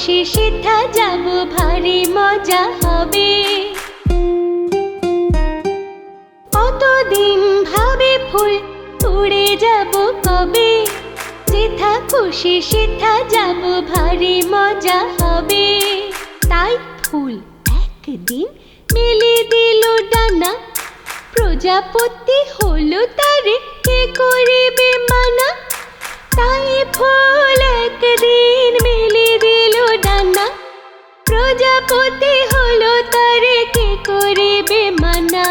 খুশি সেথা যাব ভারী মজা হবে। কতদিন ভাবে ফুল উড়ে যাব কবে? যেথা খুশি সেথা যাব ভারী মজা হবে। তাই ফুল একদিন মেলে দিল ডানা, প্রজাপতি হলো তারে কে করিবে মানা। তাই ফুল প্রজাপতি হলো তারে কে করিবে মানা?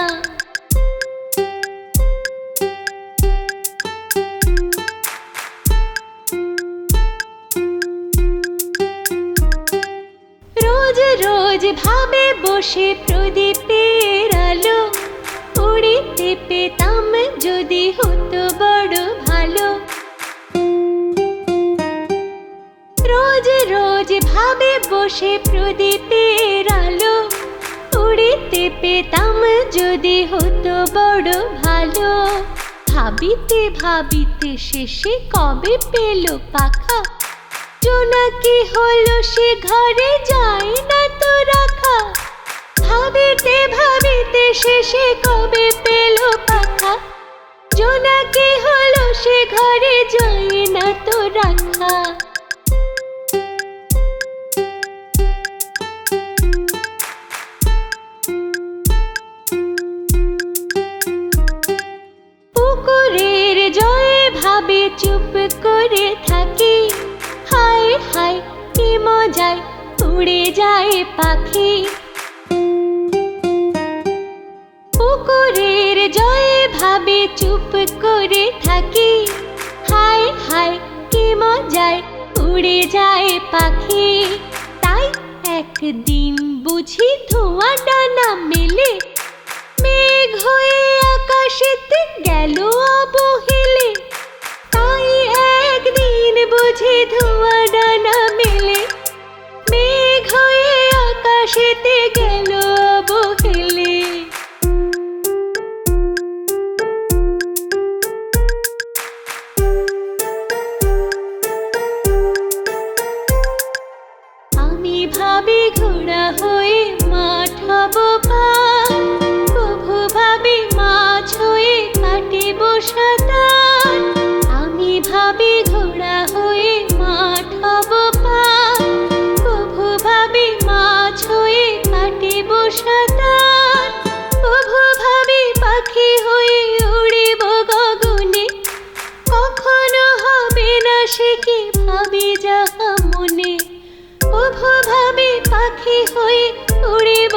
রোজ রোজ ভাবে বসে প্রদীপের আলো, উড়িতে পেতাম যদি হতো ভাবে বসে প্রদীপের আলো। উড়িতে পেতাম যদি হতো বড় ভালো। ভাবিতে ভাবিতে শেষে কবে পেল পাখা? জোনাকি হলো সে ঘরে যায় না তো রাখা? ভাবিতে ভাবিতে শেষে কবে পেল পাখা? জোনাকি হলো সে ঘরে যায় উড়ে যায় পাখি। পুকুরের জয়ে ভাবে চুপ করে থাকি। হায় হায়, কি মজায় উড়ে যায় পাখি। তাই একদিন বুঝি ধোঁয়া ডানা মেলে। মেঘ হয়ে আকাশেতে গেল অবহেলে। তাই একদিন বুঝি ধোঁয়া আকাশেতে গেল অবহেলে আমি ভাবি ঘোড়া হয়ে মাঠ হব পার। পাখি হয়ে উড়িব